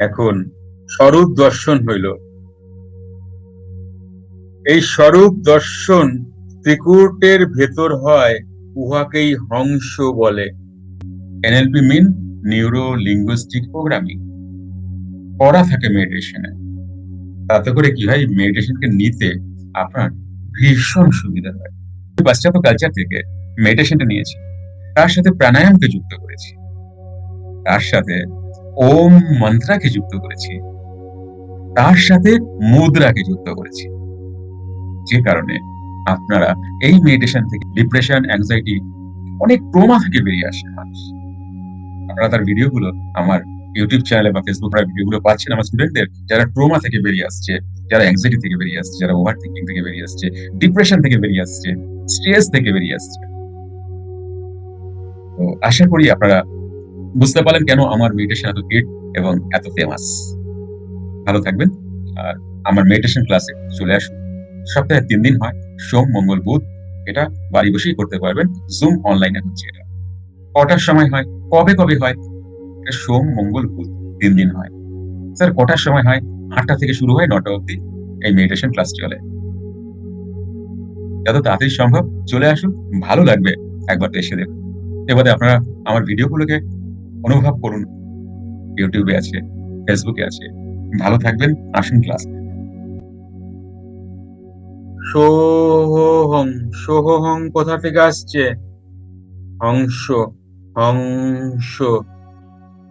এখন স্বরূপ দর্শন হইল। এই স্বরূপ দর্শন ত্রিকুটের ভেতর হয় উহাকেই হংস বলে। NLP mean neuro linguistic programming পড়া থাকে মেডিটেশনে তাতে করে কি হয় মেডিটেশনকে নিতে আপনার ভীষণ সুবিধা হয়। পাশ্চাত্য কালচার থেকে মেডিটেশনটা নিয়েছি। তার সাথে প্রাণায়ামকে যুক্ত করেছি। তার সাথে ওম মন্ত্রাকে যুক্ত করেছি। তার সাথে মুদ্রাকে যুক্ত করেছি। যে কারণে আপনারা এই মেডিটেশন থেকে ডিপ্রেশন অ্যাংজাইটি অনেক ট্রোমা থেকে বেরিয়ে আসে মানুষ। আপনারা তার ভিডিওগুলো আমার ইউটিউব চ্যানেলে বা ফেসবুক ভিডিওগুলো পাচ্ছেন আমার স্টুডেন্টদের যারা ট্রোমা থেকে বেরিয়ে আসছে, যারা অ্যাংজাইটি থেকে বেরিয়ে আসছে, যারা ওভার থিঙ্কিং থেকে বেরিয়ে আসছে ডিপ্রেশন থেকে বেরিয়ে আসছে স্ট্রেস থেকে বেরিয়ে আসছে। তো আশা করি আপনারা বুঝতে পারলেন কেন আমার মেডিটেশন এত হিট এবং এত ফেমাস ভালো থাকবেন, আর আমার মেডিটেশন ক্লাসে চলে আসুন। সপ্তাহে তিন দিন হয়, সোম, মঙ্গল, বুধ, এটা বাড়ি বসেই করতে পারবেন। জুম অনলাইনে হচ্ছে এটা। কটার সময় হয়? কবে কবে হয়? এটা সোম, মঙ্গল, বুধ, তিন দিন হয়। স্যার কটার সময় হয়? আটটা থেকে শুরু হয় নটা অব্দি এই মেডিটেশন ক্লাস চলে। যত তাড়াতাড়ি সম্ভব চলে আসুন, ভালো লাগবে একবার এসে দেখুন। এবারে আপনারা আমার ভিডিওগুলোকে অনুভব করুন। ইউটিউবে আছে ফেসবুকে আছে। ভালো থাকবেন, আসুন ক্লাস সোহং সোহং কোথা থেকে আসছে? হংস হংস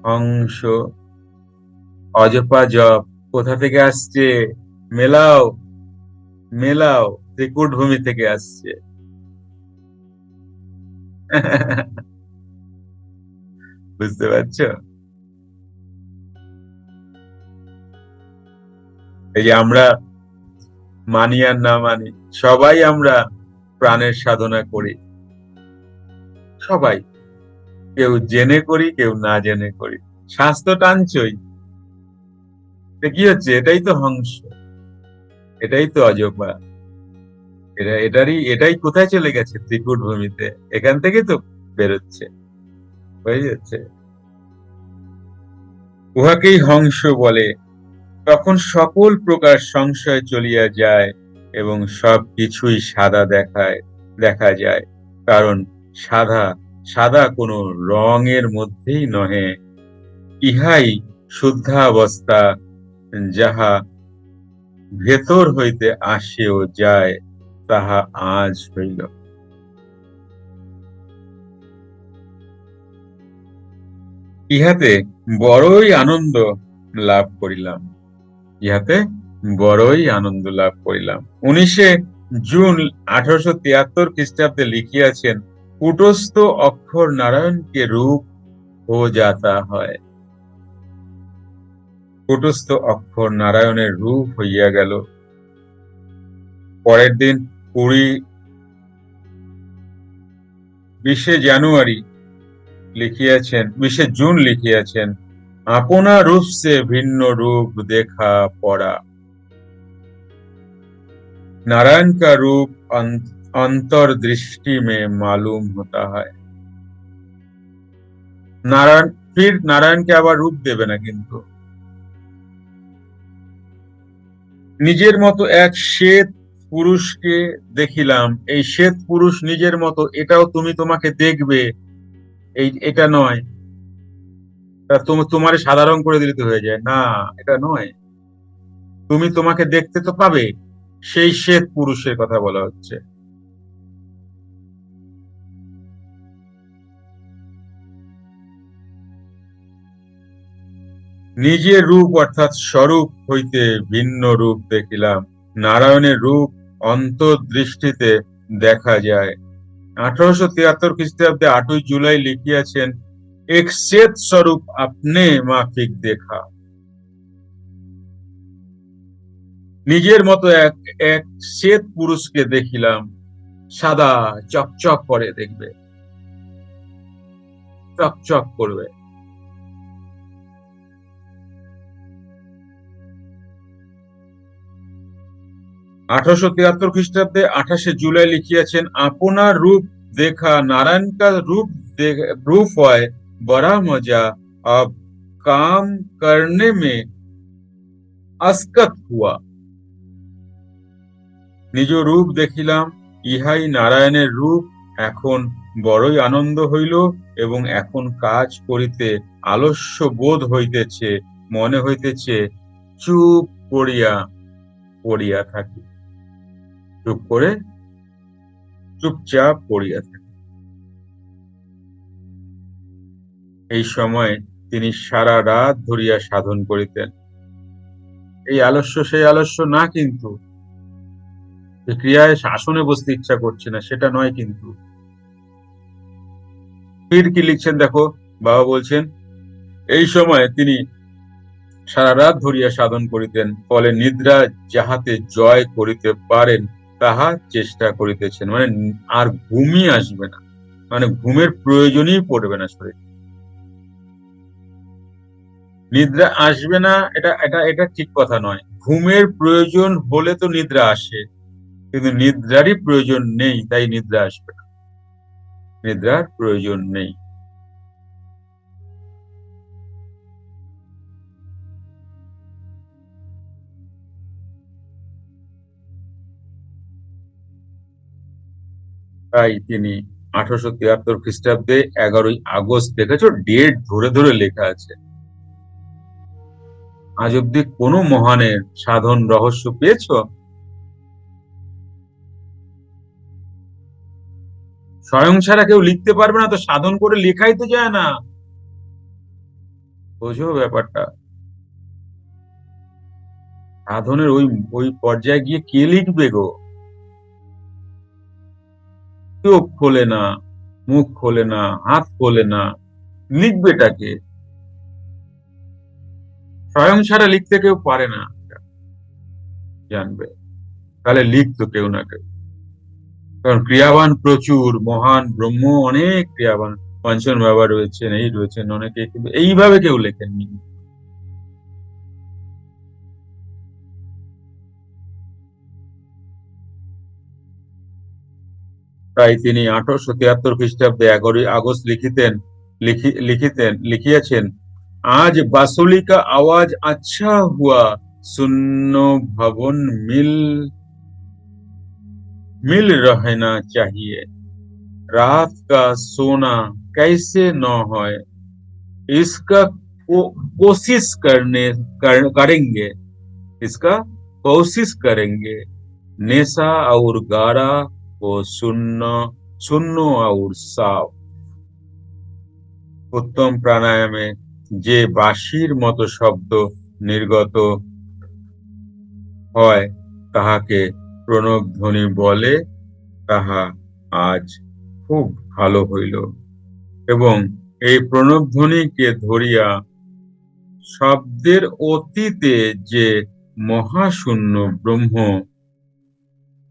হংস। অজপা জপ, কোথা থেকে আসছে? মেলাও মেলাও ত্রিকুট ভূমি থেকে আসছে। বুঝতে পারছ? এই যে আমরা মানি আর না মানি, সবাই আমরা প্রাণের সাধনা করি। সবাই। কেউ জেনে করি, কেউ না জেনে করি। স্বাস্থ্য টানছই। কি হচ্ছে? এটাই তো হংস এটাই তো অজপা এটা এটারই, এটাই কোথায় চলে গেছে? ত্রিকুট ভূমিতে এখান থেকে তো বেরোচ্ছে। হয়ে যাচ্ছে। উহাকেই হংস বলে। তখন সকল প্রকার সংশয় চলিয়া যায় এবং সব কিছুই সাদা দেখায়, দেখা যায়। কারণ সাদা সাদা কোনো রঙের মধ্যেই নহে। ইহাই শুদ্ধাবস্থা, যাহা ভেতর হইতে আসেও যায়, তাহা আজ হইল। ইহাতে বড়ই আনন্দ লাভ করিলাম। ইহাতে বড়ই আনন্দ লাভ করিলাম। উনিশে জুন আঠারোশো তিয়াত্তর খ্রিস্টাব্দে লিখিয়াছেন, কুটস্থ অক্ষর নারায়ণকে রূপ ও যাতা হয়। কুটস্থ অক্ষর নারায়ণের রূপ হইয়া গেল। পরের দিন কুড়ি, বিশে জানুয়ারি লিখিয়াছেন বিশে জুন লিখিয়াছেন আপনা रूप से भिन्न रूप देखा पड़ा नारायण का रूप अंतर्दृष्टि में मालूम होता है নারায়ণ ফির নারায়ণকে আবার রূপ দেবে না কিন্তু নিজের মতো এক শ্বেত পুরুষকে দেখিলাম এই শ্বেত পুরুষ নিজের মতো এটাও তুমি তোমাকে দেখবে এই, এটা নয়। তোমার সাধারণ করে দিলে হয়ে যায়। না, এটা নয়। তুমি তোমাকে দেখতে তো পাবে, সেই শ্বেত পুরুষের কথা বলা হচ্ছে। নিজের রূপ অর্থাৎ স্বরূপ হইতে ভিন্ন রূপ দেখিলাম। নারায়ণের রূপ অন্তর্দৃষ্টিতে দেখা যায়। আঠারোশো তিয়াত্তর খ্রিস্টাব্দে আটই জুলাই লিখিয়াছেন এক শ্বেত স্বরূপ আপনি মাফিক দেখা। নিজের মতো এক এক শ্বেত পুরুষকে দেখিলাম, সাদা চকচক করে দেখবে, চকচক করবে। আঠারোশো তিয়াত্তর খ্রিস্টাব্দে আঠাশে জুলাই লিখিয়াছেন, আপনার রূপ দেখা নারায়ণকার রূপ রূপ হয় বড়া মজা আব কাম করনে মে আসকত হুয়া। নিজ রূপ দেখিলাম, ইহাই নারায়ণের রূপ। এখন বড়ই আনন্দ হইল এবং এখন কাজ করিতে আলস্য বোধ হইতেছে, মনে হইতেছে, চুপ করিয়া, পড়িয়া থাকি। চুপ করে চুপচাপ পড়িয়া থাকি। এই সময় তিনি সারা রাত ধরিয়া সাধন করিতেন। এই আলস্য, সেই আলস্য না কিন্তু। ক্রিয়ায় শাসনে বসতে ইচ্ছা করছে না, সেটা নয় কিন্তু। ফির কি লিখছেন দেখো? বাবা বলছেন, এই সময় তিনি সারা রাত ধরিয়া সাধন করিতেন, ফলে নিদ্রা যাহাতে জয় করিতে পারেন তাহা চেষ্টা করিতেছেন। মানে আর ঘুমই আসবে না। মানে ঘুমের প্রয়োজনই পড়বে না শরীর। নিদ্রা আসবে না, এটা এটা এটা ঠিক কথা নয়। ঘুমের প্রয়োজন হলে তো নিদ্রা আসে, কিন্তু নিদ্রারই প্রয়োজন নেই, তাই নিদ্রা আসবে না। নিদ্রার প্রয়োজন নেই। তাই তিনি আঠারোশো তিয়াত্তর খ্রিস্টাব্দে এগারোই আগস্ট, দেখেছ? ডেট ধরে ধরে লেখা আছে। আজ অব্দি কোন মহানের সাধন রহস্য পেয়েছ? স্বয়ং ছাড়া কেউ লিখতে পারবে না, তো সাধন করে লেখাই তো যায় না। বোঝো ব্যাপারটা। সাধনের ওই ওই পর্যায়ে গিয়ে কে লিখবে গো? চোখ খোলে না, মুখ খোলে না, হাত খোলে না লিখবেটাকে স্বয়ং ছাড়া লিখতে কেউ পারে না। জানবে। তাহলে লিখতো কেউ না কেউ। কারণ ক্রিয়াবান প্রচুর, মহান ব্রহ্ম, অনেক ক্রিয়াবান। পঞ্চন বাবা রয়েছেন, এই রয়েছেন অনেকে, কিন্তু এইভাবে কেউ লেখেননি। তাই তিনি আঠারোশো তিয়াত্তর খ্রিস্টাব্দে এগারোই আগস্ট লিখিতেন লিখিতেন লিখিয়াছেন আজ बांसुरी का आवाज अच्छा हुआ सुनो भवन मिल मिल रहना चाहिए रात का सोना कैसे न हो इसका को, कोशिश करने कर, करेंगे इसका कोशिश करेंगे नेशा और गारा को सुनो सुनो और साफ উত্তম প্রাণায়ামে যে বাঁশির মতো শব্দ নির্গত হয় তাহাকে প্রণব ধ্বনি বলে তাহা আজ খুব ভালো হইল এবং এই প্রণব ধ্বনিকে ধরিয়া শব্দের অতীতে যে মহাশূন্য ব্রহ্ম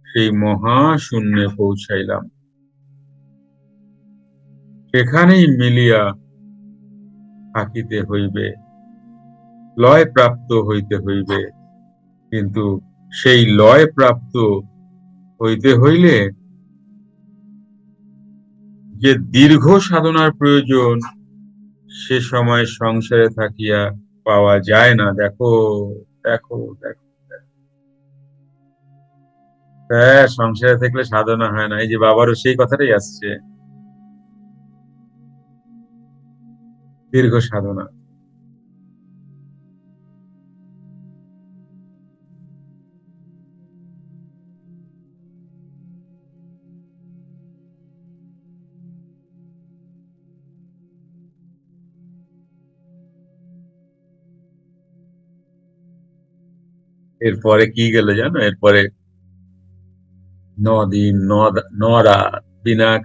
সেই মহাশূন্যে পৌঁছাইলাম। সেখানেই মিলিয়া থাকিতে হইবে লয় প্রাপ্ত হইতে হইবে। কিন্তু সেই লয় প্রাপ্ত হইতে হইলে যে দীর্ঘ সাধনার প্রয়োজন, সে সময় সংসারে থাকিয়া পাওয়া যায় না। দেখো দেখো দেখো। হ্যাঁ সংসারে থাকলে সাধনা হয় না। এই যে বাবারও সেই কথাটাই আসছে। দীর্ঘ সাধনা। এরপরে কি গেল জানো? এরপরে দিন ন রাত বিনা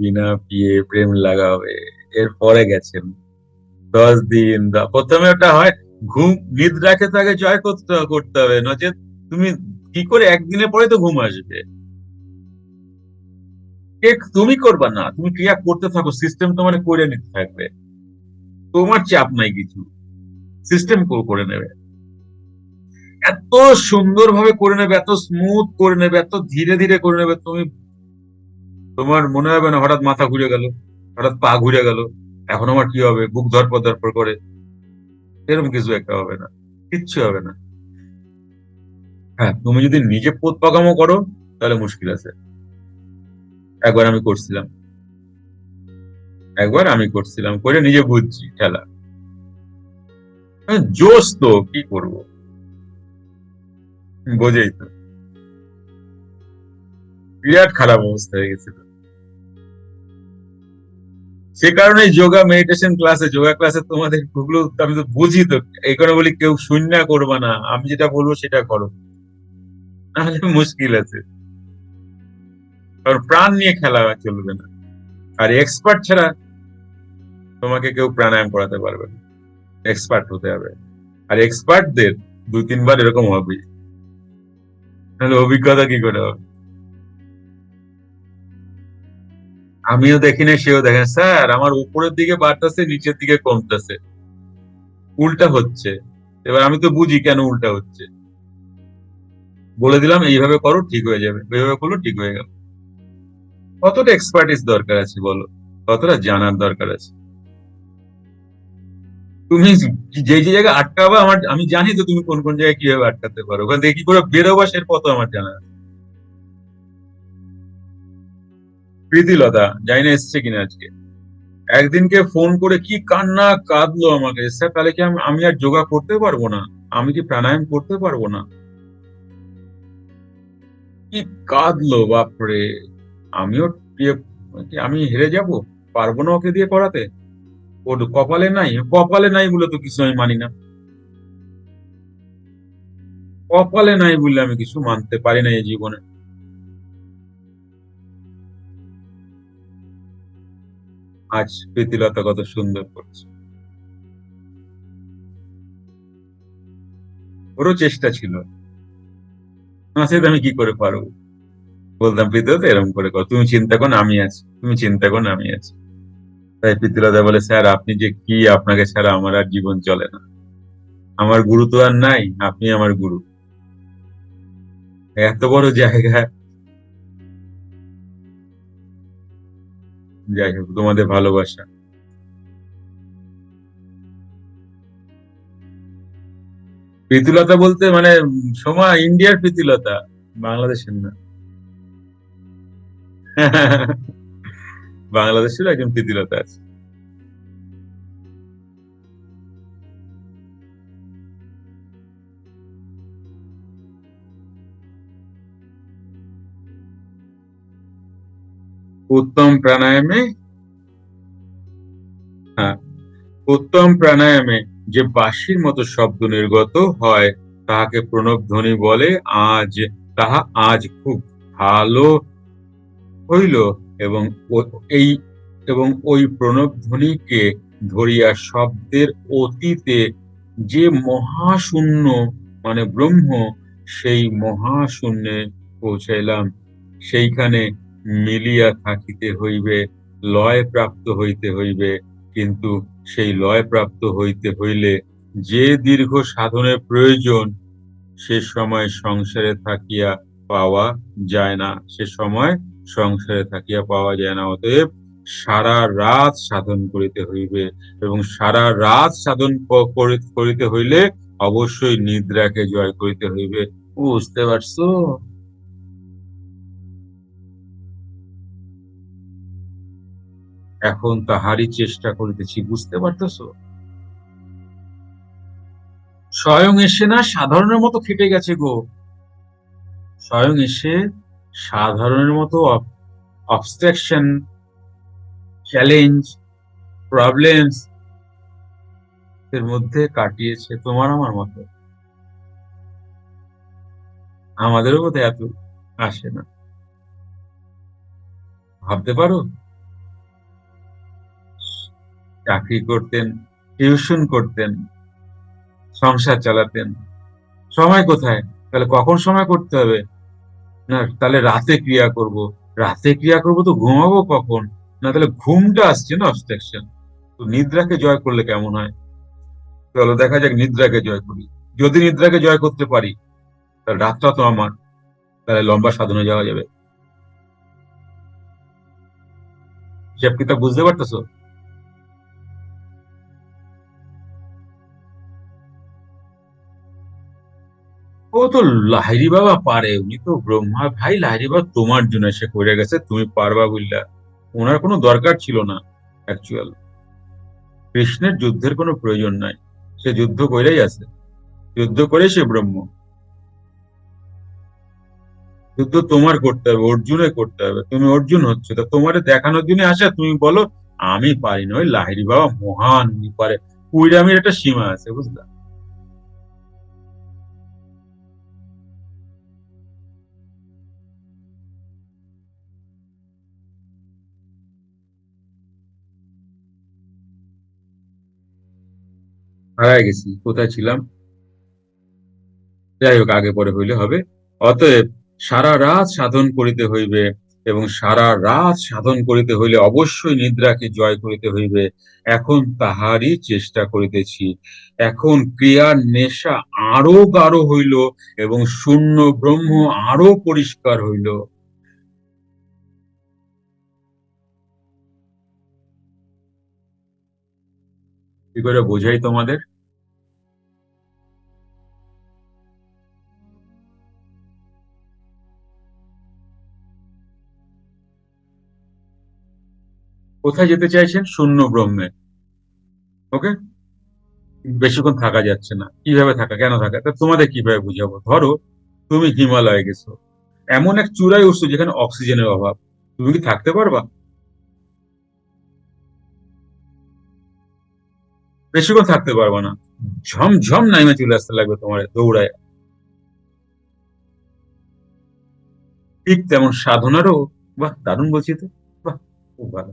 বিনা পিয়ে প্রেম লাগাবে। এরপরে গেছেন দশ দিন। প্রথমে ওটা হয়, ঘুম নিদ্রাকে তাকে জয় করতে করতে হবে। নচেত তুমি কি করে একদিনে পরে তো ঘুম আসবে? তুমি করবা না। তুমি ক্রিয়া করতে থাকো সিস্টেম তোমার করে নিতে থাকবে। তোমার চাপ নাই কিছু। সিস্টেম করে নেবে। এত সুন্দর ভাবে করে নেবে, এত স্মুথ করে নেবে, এত ধীরে ধীরে করে নেবে, তুমি তোমার মনে হবে না হঠাৎ মাথা ঘুরে গেল, হঠাৎ পা ঘুরে গেল, এখন আমার কি হবে? বুক ধরপর ধরপর করে। এরকম কিছু একটা হবে না, কিচ্ছু হবে না। হ্যাঁ তুমি যদি নিজে পোত পাকামো করো, তাহলে মুশকিল আছে। একবার আমি করছিলাম। একবার আমি করছিলাম, করে নিজে বুঝছি, খেলা। জোস তো, কি করব? বোঝেই তো। বিরাট খারাপ অবস্থা হয়ে গেছিল সে কারণে যোগা মেডিটেশন ক্লাসে যোগা ক্লাসে তোমাদেরগুলো আমি তো বুঝি তো, এই কারণে বলি কেউ শূন্য করবা না, আমি যেটা বলব সেটা করো। নাহলে মুশকিল আছে। কারণ প্রাণ নিয়ে খেলা চলবে না। আর এক্সপার্ট ছাড়া তোমাকে কেউ প্রাণায়াম করাতে পারবে না। এক্সপার্ট হতে হবে। আর এক্সপার্টদের দুই তিনবার এরকম হবে। তাহলে অভিজ্ঞতা কি করে হবে? আমিও দেখি না সেও দেখেন স্যার, আমার উপরের দিকে বাড়তেছে, নিচের দিকে কমতেছে। উল্টা হচ্ছে। এবার আমি তো বুঝি কেন উল্টা হচ্ছে। বলে দিলাম, এইভাবে করো, ঠিক হয়ে যাবে। এইভাবে করল ঠিক হয়ে গেল। কতটা এক্সপার্টিস দরকার আছে বলো? কতটা জানার দরকার আছে? তুমি যে যে জায়গায় আটকাবা আমার, আমি জানি তো তুমি কোন কোন জায়গায় কীভাবে আটকাতে পারো। ওখান থেকে কি করে বেরোবা সের পথ আমার জানা প্রীতিলতা জানি না এসছে কিনা আজকে? একদিনকে ফোন করে কি কান্না কাঁদলো আমাকে। স্যার, তাহলে কি আমি আর যোগা করতে পারব না? আমি কি প্রাণায়াম করতে পারব না? কি কাঁদলো, বাপরে। আমিও আমি হেরে যাব? পারব না ওকে দিয়ে করাতে? ওর কপালে নাই? কপালে নাই বলে তো কিছু আমি মানি না। কপালে নাই বলে আমি কিছু মানতে পারি না এই জীবনে। আজ প্রীতিলতা কত সুন্দর করছে। ওরও চেষ্টা ছিল। সেটা আমি কি করে পারব? বলতাম, প্রীতিলতা এরকম করে কর। তুমি চিন্তা করো আমি আছি। তুমি চিন্তা করো আমি আছি। তাই প্রীতিলতা বলে, স্যার, আপনি যে কি আপনাকে ছাড়া আমার আর জীবন চলে না। আমার গুরু তো আর নাই, আপনি আমার গুরু। এত বড় জায়গা। যাই হোক, তোমাদের ভালোবাসা। প্রীতিলতা বলতে মানে সোমা, ইন্ডিয়ার প্রীতিলতা বাংলাদেশের না। বাংলাদেশের একজন প্রীতিলতা আছে। উত্তম প্রাণায়ামে হ্যাঁ উত্তম প্রাণায়ামে যে বাঁশির মতো শব্দ নির্গত হয়, তাহাকে প্রণব ধ্বনি বলে, আজ, তাহা আজ খুব ভালো হইল। এবং এই, এবং ওই প্রণব ধ্বনিকে ধরিয়া শব্দের অতীতে যে মহাশূন্য মানে ব্রহ্ম, সেই মহাশূন্যে পৌঁছাইলাম। সেইখানে মিলিয়া থাকিতে হইবে, লয় প্রাপ্ত হইতে হইবে। কিন্তু সেই লয় প্রাপ্ত হইতে হইলে যে দীর্ঘ সাধনের প্রয়োজন, সে সময় সংসারে থাকিয়া পাওয়া যায় না। সে সময় সংসারে থাকিয়া পাওয়া যায় না, অতএব সারা রাত সাধন করিতে হইবে এবং সারা রাত সাধন করিতে হইলে অবশ্যই নিদ্রাকে জয় করিতে হইবে। বুঝতে পারছ? এখন তাহারই চেষ্টা করিতেছি, বুঝতে পারতেছ? স্বয়ং এসে না সাধারণের মতো খেটে গেছে গো। স্বয়ং এসে সাধারণের মতো অবস্ট্রাকশন চ্যালেঞ্জ প্রবলেমস এর মধ্যে কাটিয়েছে তোমার আমার মতো। আমাদেরও মতো এত আসে না। ভাবতে পারো? চাকরি করতেন টিউশন করতেন, সংসার চালাতেন। সময় কোথায়? তাহলে কখন সময় করতে হবে? না, তাহলে রাতে ক্রিয়া করব। রাতে ক্রিয়া করব তো ঘুমাবো কখন? না, তাহলে ঘুমটা আসছে না অবস্ট্রাকশন তো নিদ্রাকে জয় করলে কেমন হয়? চলো, দেখা যাক নিদ্রাকে জয় করি। যদি নিদ্রাকে জয় করতে পারি, তাহলে রাতটা তো আমার। তাহলে লম্বা সাধনে যাওয়া যাবে। হিসাব কিতাব বুঝতে পারতেছো? ও তো লাহিরি বাবা পারে, উনি তো ব্রহ্মা। ভাই, লাহিরি বাবা তোমার জন্য সে করে গেছে, তুমি পারবা বুঝলা ওনার কোনো দরকার ছিল না অ্যাকচুয়াল কৃষ্ণের যুদ্ধের কোনো প্রয়োজন নাই। সে যুদ্ধ করেই আছে। যুদ্ধ করে সে ব্রহ্ম। যুদ্ধ তোমার করতে হবে অর্জুনে করতে হবে। তুমি অর্জুন হচ্ছে, তা তোমার দেখানোর জন্য আসা, তুমি বলো, আমি পারি না। ওই লাহিরি বাবা মহান, উনি পারে। কুইরামের একটা সীমা আছে, বুঝলা? হারায় গেছি, কোথায় ছিলাম? যাই হোক, আগে পরে হইলে হবে। অতএব সারা রাত সাধন করিতে হইবে এবং সারা রাত সাধন করিতে হইলে অবশ্যই নিদ্রাকে জয় করিতে হইবে। এখন তাহারই চেষ্টা করিতেছি। এখন ক্রিয়ার নেশা আরও গাঢ় হইল এবং শূন্য ব্রহ্ম আরও পরিষ্কার হইল। কি করে বোঝাই তোমাদের? কোথায় যেতে চাইছেন? শূন্য ব্রহ্মে। ওকে বেশিক্ষণ থাকা যাচ্ছে না। কীভাবে থাকা? কেন থাকা? তা তোমাদের কীভাবে বুঝাবো? ধরো, তুমি হিমালয়ে গেছো। এমন এক চূড়ায় উঠছো যেখানে অক্সিজেনের অভাব। তুমি কি থাকতে পারবা? বেশিক্ষণ থাকতে পারবা না। ঝমঝম নাইমে চলে আসতে লাগবে তোমার দৌড়ায়। ঠিক তেমন সাধনারও, বাহ, দারুণ বলছি তো, বাহ, খুব ভালো।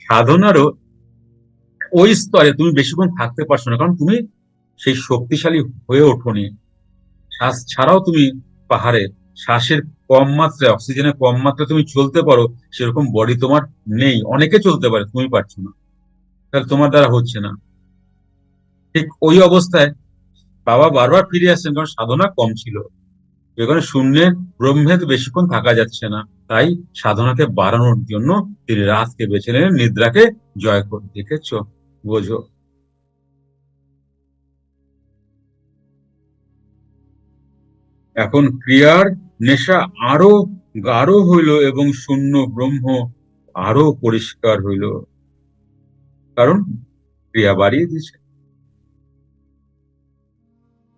সাধনারও ওই স্তরে তুমি বেশিক্ষণ থাকতে পারছ না, কারণ তুমি সেই শক্তিশালী হয়ে ওঠোনি। শ্বাস ছাড়াও তুমি পাহাড়ে, শ্বাসের কম মাত্রায়, অক্সিজেনের কম মাত্রায় তুমি চলতে পারো, সেরকম বডি তোমার নেই। অনেকে চলতে পারে, তুমি পারছ না। তাহলে তোমার দ্বারা হচ্ছে না। ঠিক ওই অবস্থায় বাবা বারবার ফিরে আসছেন কারণ সাধনা কম ছিল। এখানে শূন্যের ব্রহ্মে তো বেশিক্ষণ থাকা যাচ্ছে না। তাই সাধনাকে বাড়ানোর জন্য তিনি রাতকে বেছে নেন নিদ্রাকে জয় করে। দেখেছ? বোঝো? এখন ক্রিয়ার নেশা আরও গাঢ় হইল এবং শূন্য ব্রহ্ম আরও পরিষ্কার হইল। কারণ ক্রিয়া বাড়িয়ে দিয়েছে।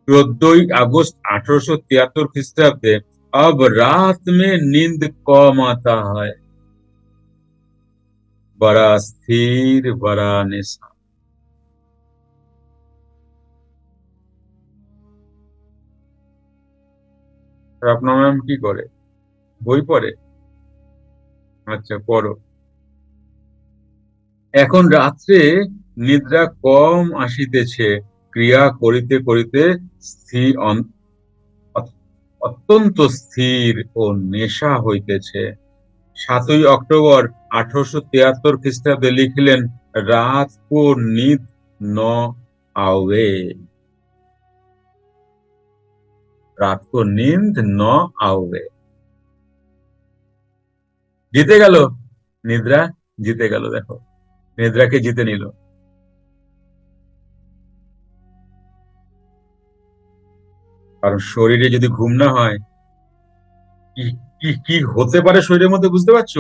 চোদ্দই আগস্ট আঠারোশো তিয়াত্তর খ্রিস্টাব্দে अब रात में नींद कम आता है बड़ा স্থির बड़ा নেশা আপনার ম্যাম কি করে বই পড়ে আচ্ছা পড়ো এখন রাত্রে নিদ্রা কম আসিতেছে ক্রিয়া করিতে করিতে স্থির অত্যন্ত স্থির ও নেশা হইতেছে। সাতই অক্টোবর আঠারোশো তিয়াত্তর খ্রিস্টাব্দে লিখিলেন, রাত কো নিদ ন আওয়ে। রাত কো নিন্দ ন আওয়ে। জিতে গেল। নিদ্রা জিতে গেল, দেখো। নিদ্রাকে জিতে নিল। কারণ শরীরে যদি ঘুম না হয়, কি কি হতে পারে শরীরের মধ্যে বুঝতে পারছ?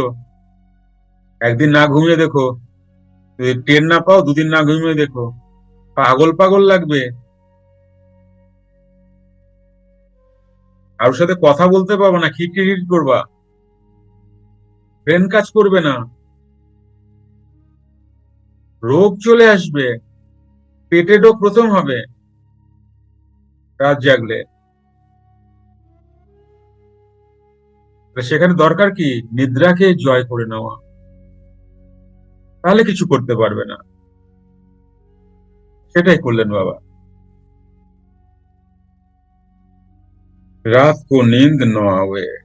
একদিন না ঘুমিয়ে দেখো ট্রেন না পাও, দুদিন না ঘুমিয়ে দেখো, পাগল পাগল লাগবে। কারোর সাথে কথা বলতে পারব না খিটখিট করবা। ব্রেন কাজ করবে না। রোগ চলে আসবে পেটে রোগ প্রথম হবে। রাত জাগলে। সেখানে দরকার কি? নিদ্রাকে জয় করে নেওয়া। তাহলে কিছু করতে পারবে না। সেটাই করলেন বাবা। রাত কো নিন্দ নয়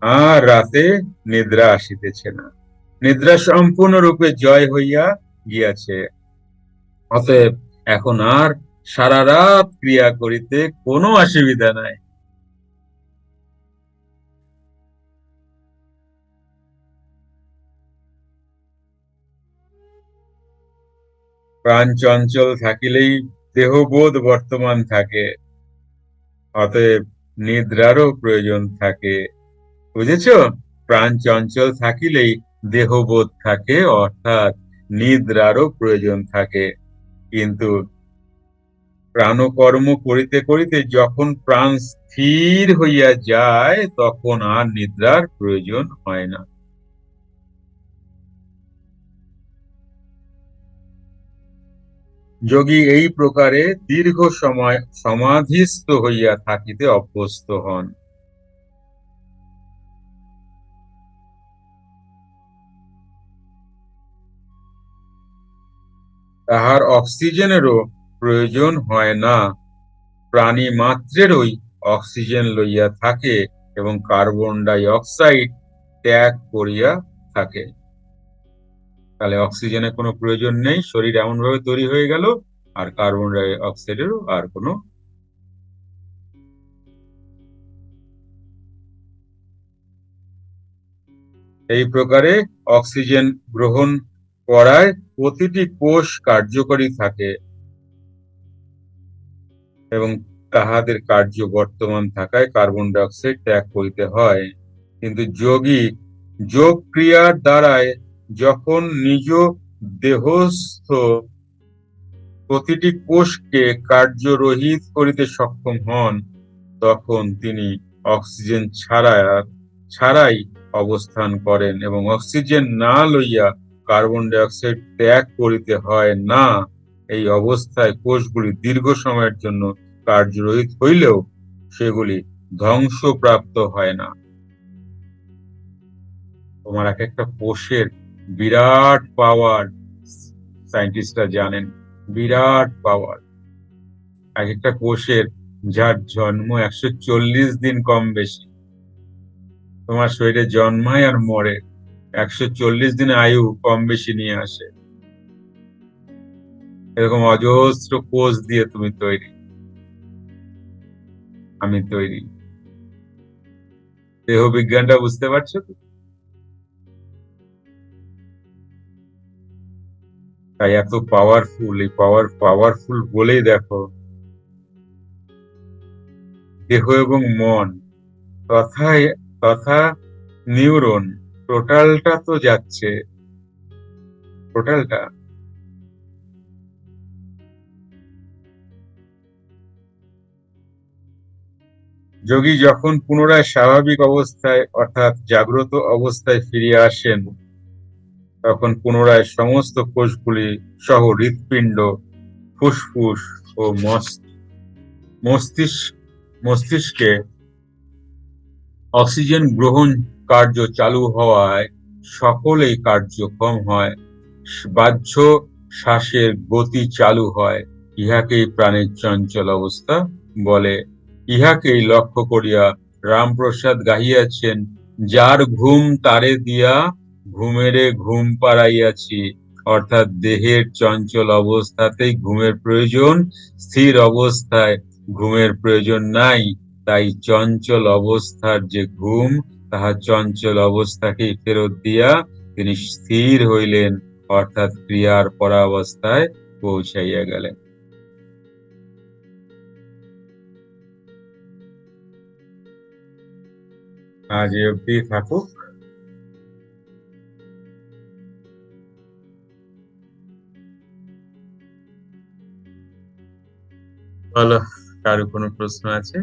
আর রাতে নিদ্রা আসিতেছে না। নিদ্রা সম্পূর্ণরূপে জয় হইয়া গিয়াছে। অতএব এখন আর সারা রাত ক্রিয়া করিতে কোনো অসুবিধা নাই। প্রাণ চঞ্চল থাকিলেই দেহবোধ বর্তমান থাকে, অতএব নিদ্রারও প্রয়োজন থাকে। বুঝেছ? প্রাণ চঞ্চল থাকিলেই দেহবোধ থাকে, অর্থাৎ নিদ্রারও প্রয়োজন থাকে। কিন্তু প্রাণকর্ম করিতে করিতে যখন প্রাণ স্থির হইয়া যায়, তখন আর নিদ্রার প্রয়োজন হয় না। যোগী এই প্রকারে দীর্ঘ সময় সমাধিস্থ হইয়া থাকিতে অভ্যস্ত হন। তাহার অক্সিজেনেরও প্রয়োজন হয় না। প্রাণী মাত্রেরই অক্সিজেন লইয়া থাকে এবং কার্বন ডাই অক্সাইড ত্যাগ করিয়া থাকে। তাহলে অক্সিজেনের কোনো প্রয়োজন নেই, শরীর এমন ভাবে তৈরি হয়ে গেল, আর কার্বন ডাই অক্সাইডেরও আর কোনো এই প্রকারে অক্সিজেন গ্রহণ করায় প্রতিটি কোষ কার্যকরী থাকে। এবং তাহাদের কার্য বর্তমান থাকায় কার্বন ডাইঅক্সাইড ত্যাগ করিতে হয়। কিন্তু যোগী যোগ ক্রিয়ার দ্বারায় যখন নিজ দেহস্থ প্রতিটি কোষকে কার্যরহিত করিতে সক্ষম হন, তখন তিনি অক্সিজেন ছাড়া ছাড়াই অবস্থান করেন এবং অক্সিজেন না লইয়া কার্বন ডাইঅক্সাইড ত্যাগ করিতে হয় না। এই অবস্থায় কোষগুলি দীর্ঘ সময়ের জন্য কার্যরহিত হইলেও সেগুলি ধ্বংসপ্রাপ্ত হয় না। তোমার এক একটা কোষের বিরাট পাওয়ার সায়েন্টিস্টরা জানেন, বিরাট পাওয়ার এক একটা কোষের যার জন্ম একশো চল্লিশ দিন কম বেশি। তোমার শরীরে জন্মায় আর মরে একশো চল্লিশ দিন আয়ু কম বেশি নিয়ে আসে। এরকম অজস্র কোষ দিয়ে তুমি তৈরি। আমি তৈরি। দেহ বিজ্ঞানটা বুঝতে পারছ তো? তাই এত পাওয়ারফুল এই পাওয়ার পাওয়ারফুল বলেই দেখো। দেহ এবং মন তথা তথা নিউরন টোটালটা তো যাচ্ছে। টোটালটা যোগী যখন পুনরায় স্বাভাবিক অবস্থায়, অর্থাৎ জাগ্রত অবস্থায় ফিরে আসেন, তখন পুনরায় সমস্ত কোষগুলি সহ হৃৎপিণ্ড, ফুসফুস ও মস্তিষ্ক, মস্তিষ্কে অক্সিজেন গ্রহণ কার্য চালু হওয়ায় সকলেই কার্যক্ষম হয়। বাহ্য শ্বাসের গতি চালু হয়। ইহাকেই প্রাণের চঞ্চল অবস্থা বলে। ইহাকেই লক্ষ্য করিয়া রামপ্রসাদ গাহিয়াছেন, যার ঘুম তারে দিয়া ঘুমেরে ঘুম পাড়াইয়াছি, অর্থাৎ দেহের চঞ্চল অবস্থাতেই ঘুমের প্রয়োজন, স্থির অবস্থায় ঘুমের প্রয়োজন নাই, তাই চঞ্চল অবস্থার যে ঘুম, তাহা চঞ্চল অবস্থাকেই ফেরত দিয়া তিনি স্থির হইলেন, অর্থাৎ ক্রিয়ার পরাবস্থায় পৌঁছাইয়া গেলেন। আজ অব্দি থাকুক। ভালো কারও কোনো প্রশ্ন আছে?